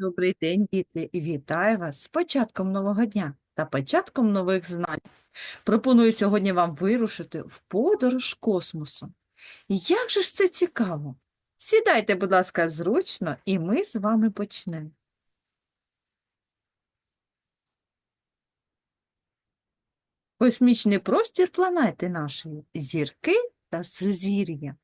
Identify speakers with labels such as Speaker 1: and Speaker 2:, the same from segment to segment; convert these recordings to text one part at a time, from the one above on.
Speaker 1: Добрий день, діти, і вітаю вас з початком нового дня та початком нових знань. Пропоную сьогодні вам вирушити в подорож космосом. Як же ж це цікаво? Сідайте, будь ласка, зручно, і ми з вами почнемо. Космічний простір планети нашої, зірки та сузір'я.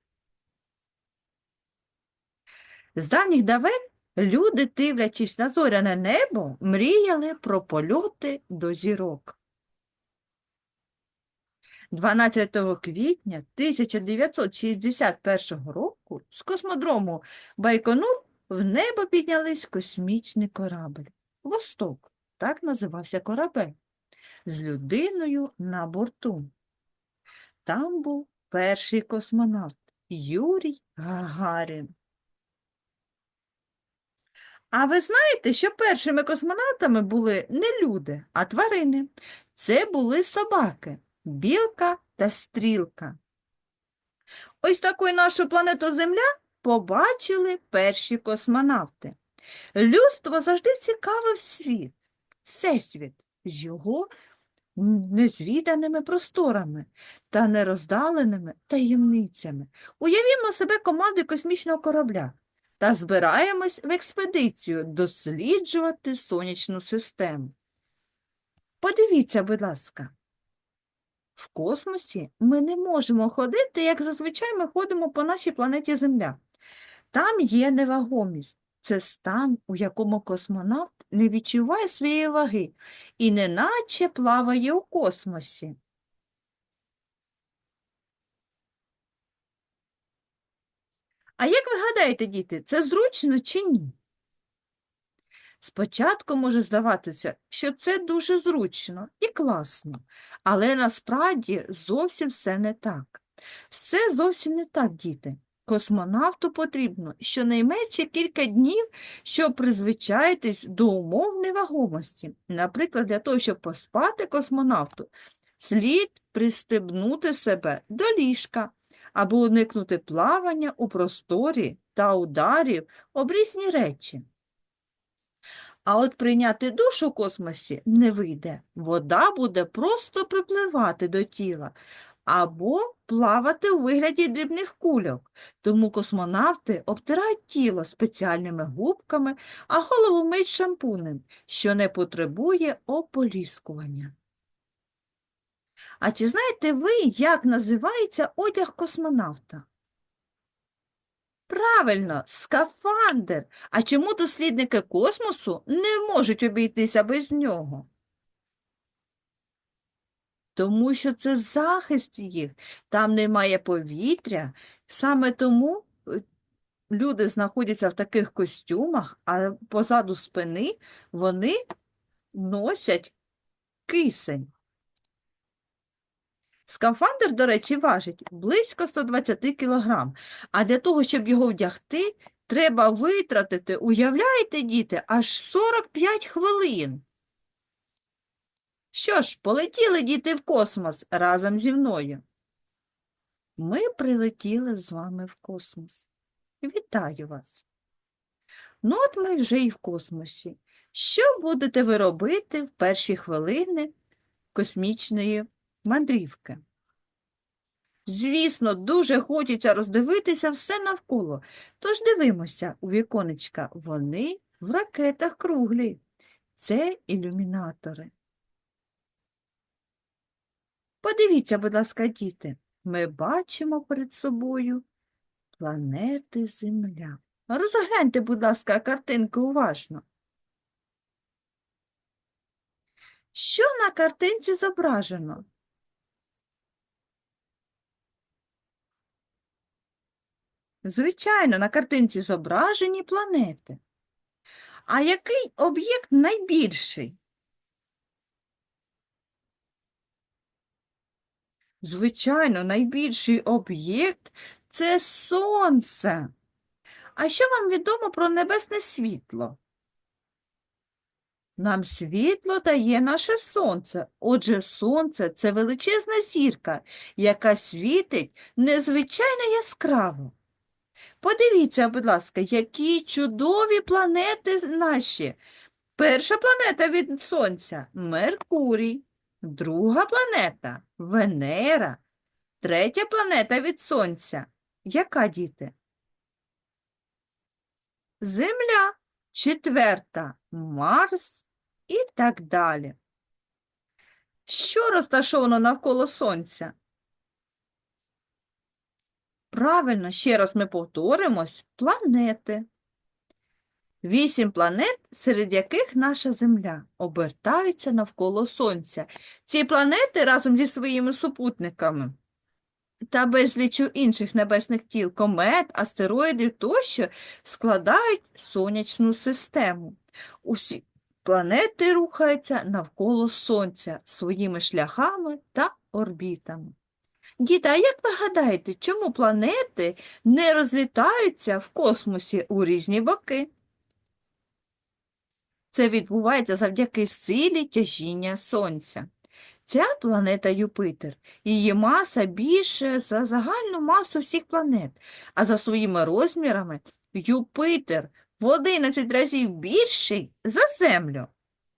Speaker 1: З давніх давен люди, дивлячись на зоряне небо, мріяли про польоти до зірок. 12 квітня 1961 року з космодрому Байконур в небо піднялись космічний корабль. Восток, так називався корабель, з людиною на борту. Там був перший космонавт Юрій Гагарін. А ви знаєте, що першими космонавтами були не люди, а тварини. Це були собаки, білка та стрілка. Ось таку нашу планету Земля побачили перші космонавти. Людство завжди цікавив світ, всесвіт з його незвіданими просторами та нероздаленими таємницями. Уявімо себе команди космічного корабля та збираємось в експедицію досліджувати сонячну систему. Подивіться, будь ласка, в космосі ми не можемо ходити, як зазвичай ми ходимо по нашій планеті Земля. Там є невагомість. Це стан, у якому космонавт не відчуває своєї ваги і неначе плаває у космосі. А як ви гадаєте, діти, це зручно чи ні? Спочатку може здаватися, що це дуже зручно і класно, але насправді зовсім все не так. Все зовсім не так, діти. Космонавту потрібно щонайменше кілька днів, щоб призвичаїтись до умов невагомості. Наприклад, для того, щоб поспати космонавту, слід пристебнути себе до ліжка або уникнути плавання у просторі та ударів об різні речі. А от прийняти душ у космосі не вийде. Вода буде просто припливати до тіла або плавати у вигляді дрібних кульок. Тому космонавти обтирають тіло спеціальними губками, а голову мить шампунем, що не потребує ополіскування. А чи знаєте ви, як називається одяг космонавта? Правильно, скафандр. А чому дослідники космосу не можуть обійтися без нього? Тому що це захист їх, там немає повітря, саме тому е, люди знаходяться в таких костюмах, а позаду спини вони носять кисень. Скафандр, до речі, важить близько 120 кг, а для того, щоб його вдягти, треба витратити, уявляєте, діти, аж 45 хвилин. Що ж, полетіли діти в космос разом зі мною. Ми прилетіли з вами в космос. Вітаю вас. Ну, от ми вже і в космосі. Що будете ви робити в перші хвилини космічної мандрівки? Звісно, дуже хочеться роздивитися все навколо. Тож дивимося у віконечка. Вони в ракетах круглі. Це ілюмінатори. Подивіться, будь ласка, діти, ми бачимо перед собою планети Земля. Розгляньте, будь ласка, картинки уважно. Що на картинці зображено? Звичайно, на картинці зображені планети. А який об'єкт найбільший? Звичайно, найбільший об'єкт це сонце. А що вам відомо про небесне світло? Нам світло дає наше сонце. Отже, сонце це величезна зірка, яка світить незвичайно яскраво. Подивіться, будь ласка, які чудові планети наші. Перша планета від Сонця Меркурій, друга планета Венера, третя планета від Сонця. Яка діти? Земля, четверта Марс і так далі. Що розташовано навколо Сонця? Правильно, ще раз ми повторимось планети. Вісім планет, серед яких наша Земля обертаються навколо Сонця. Ці планети разом зі своїми супутниками та безлічу інших небесних тіл, комет, астероїдів тощо складають сонячну систему. Усі планети рухаються навколо Сонця своїми шляхами та орбітами. Діти, а як ви гадаєте, чому планети не розлітаються в космосі у різні боки? Це відбувається завдяки силі тяжіння Сонця. Ця планета Юпитер, її маса більше за загальну масу всіх планет, а за своїми розмірами Юпитер в 11 разів більший за Землю.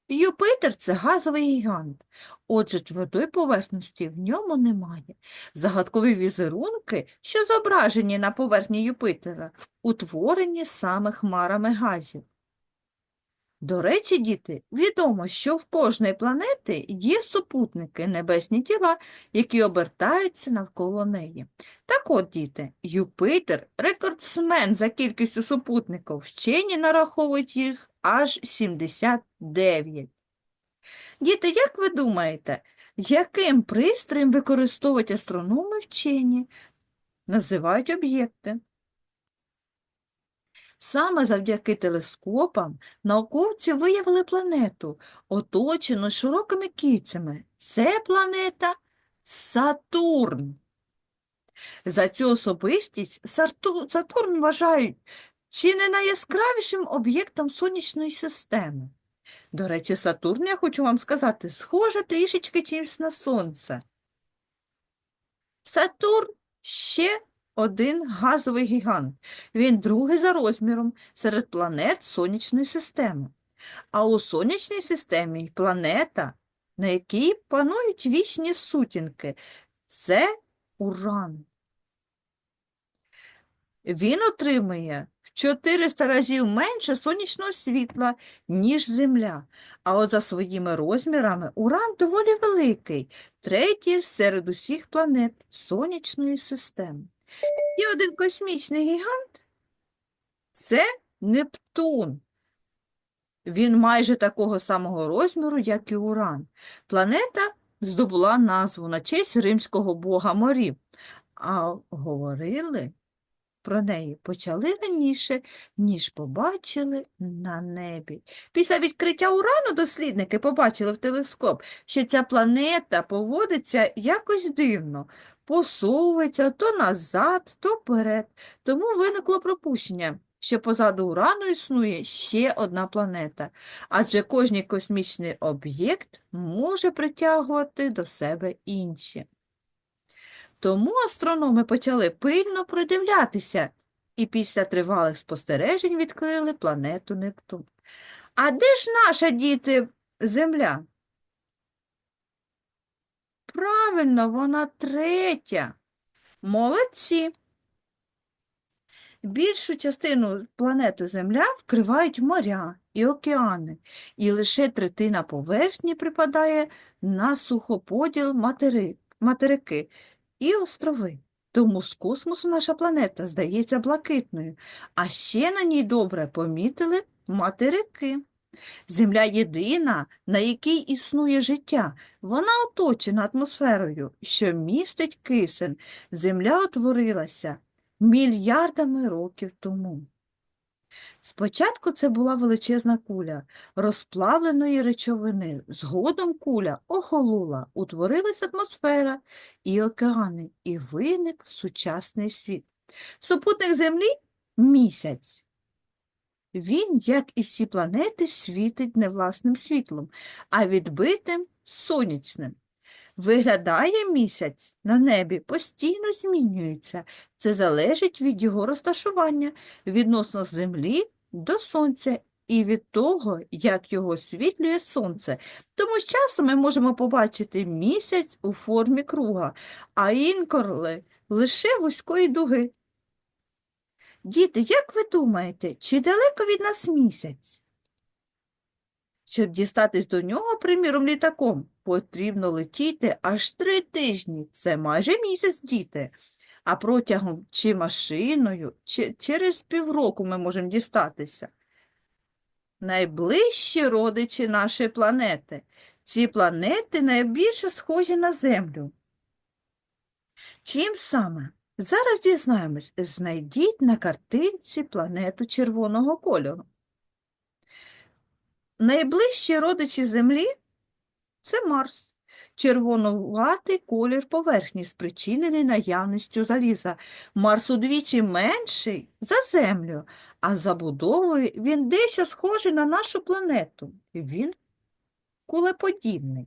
Speaker 1: Юпитер це газовий гігант, отже, твердої поверхності в ньому немає. Загадкові візерунки, що зображені на поверхні Юпитера, утворені саме хмарами газів. До речі, діти, відомо, що в кожної планети є супутники, небесні тіла, які обертаються навколо неї. Так от, діти, Юпитер – рекордсмен за кількістю супутників, вчені нараховують їх аж 79. Діти, як ви думаєте, яким пристроєм використовують астрономи вчені? Називають об'єкти. Саме завдяки телескопам науковці виявили планету, оточену широкими кільцями. Це планета Сатурн. За цю особистість Сатурн вважають чи не найяскравішим об'єктом сонячної системи. До речі, Сатурн, я хочу вам сказати, схоже трішечки чимось на Сонце. Сатурн ще один газовий гігант. Він другий за розміром серед планет Сонячної системи. А у Сонячній системі планета, на якій панують вічні сутінки, це Уран. Він отримує 400 разів менше сонячного світла, ніж Земля. А от за своїми розмірами Уран доволі великий, третій серед усіх планет Сонячної системи. І один космічний гігант це Нептун. Він майже такого самого розміру, як і Уран. Планета здобула назву на честь римського бога морів, а говорили про неї почали раніше, ніж побачили на небі. Після відкриття Урану дослідники побачили в телескоп, що ця планета поводиться якось дивно, посовується то назад, то вперед. Тому виникло пропущення, що позаду Урану існує ще одна планета, адже кожний космічний об'єкт може притягувати до себе інші. Тому астрономи почали пильно придивлятися і після тривалих спостережень відкрили планету Нептун. А де ж наша діти Земля? Правильно, вона третя. Молодці. Більшу частину планети Земля вкривають моря і океани, і лише третина поверхні припадає на сухоподіл матери- материки і острови. Тому з космосу наша планета здається блакитною, а ще на ній добре помітили материки. Земля єдина, на якій існує життя. Вона оточена атмосферою, що містить кисень. Земля утворилася мільярдами років тому. Спочатку це була величезна куля розплавленої речовини. Згодом куля охолола, утворилась атмосфера і океани, і виник сучасний світ. Супутник Землі – місяць. Він, як і всі планети, світить не власним світлом, а відбитим сонячним. Виглядає місяць на небі, постійно змінюється. Це залежить від його розташування відносно Землі до Сонця і від того, як його освітлює Сонце. Тому з часом ми можемо побачити місяць у формі круга, а інколи лише вузької дуги. Діти, як ви думаєте, чи далеко від нас місяць? Щоб дістатись до нього, приміром, літаком, потрібно летіти аж три тижні. Це майже місяць, діти. А протягом чи машиною, чи через півроку ми можемо дістатися. Найближчі родичі нашої планети. Ці планети найбільше схожі на Землю. Чим саме? Зараз дізнаємось. Знайдіть на картинці планету червоного кольору. Найближчі родичі Землі це Марс. Червонуватий колір поверхні, спричинений наявністю заліза. Марс удвічі менший за Землю, а забудовою він дещо схожий на нашу планету. Він кулеподібний.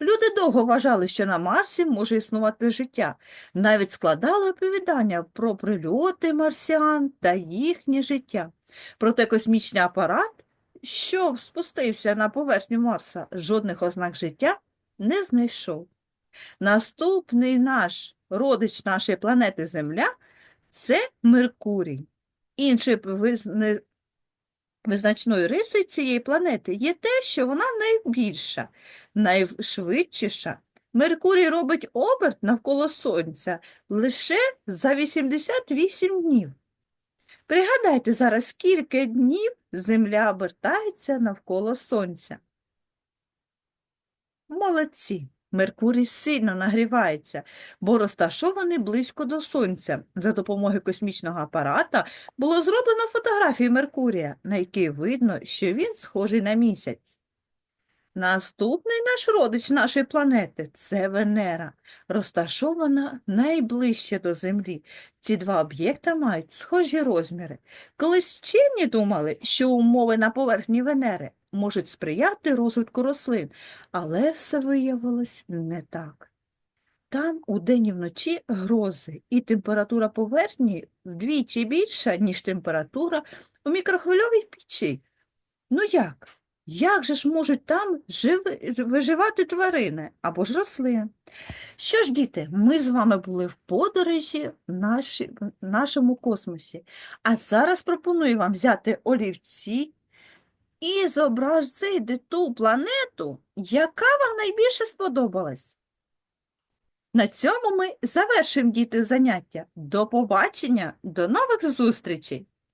Speaker 1: Люди довго вважали, що на Марсі може існувати життя. Навіть складали оповідання про прильоти марсіан та їхнє життя. Проте космічний апарат, що спустився на поверхню Марса, жодних ознак життя не знайшов. Наступний наш родич нашої планети Земля це Меркурій. Іншою визна- визначною рисою цієї планети є те, що вона найбільша, найшвидшіша. Меркурій робить оберт навколо Сонця лише за 88 днів. Пригадайте зараз, скільки днів Земля обертається навколо Сонця. Молодці. Меркурій сильно нагрівається, бо розташований близько до Сонця. За допомогою космічного апарата було зроблено фотографію Меркурія, на якій видно, що він схожий на місяць. Наступний наш родич нашої планети – це Венера, розташована найближче до Землі. Ці два об'єкта мають схожі розміри. Колись вчені думали, що умови на поверхні Венери можуть сприяти розвитку рослин, але все виявилось не так. Там удень і вночі грози, і температура поверхні вдвічі більша, ніж температура у мікрохвильовій печі. Ну як? Як же ж можуть там живи, з- виживати тварини або ж рослини? Що ж, діти, ми з вами були в подорожі в наші, в нашому космосі. А зараз пропоную вам взяти олівці і зобразити ту планету, яка вам найбільше сподобалась. На цьому ми завершуємо діти заняття. До побачення, до нових зустрічей!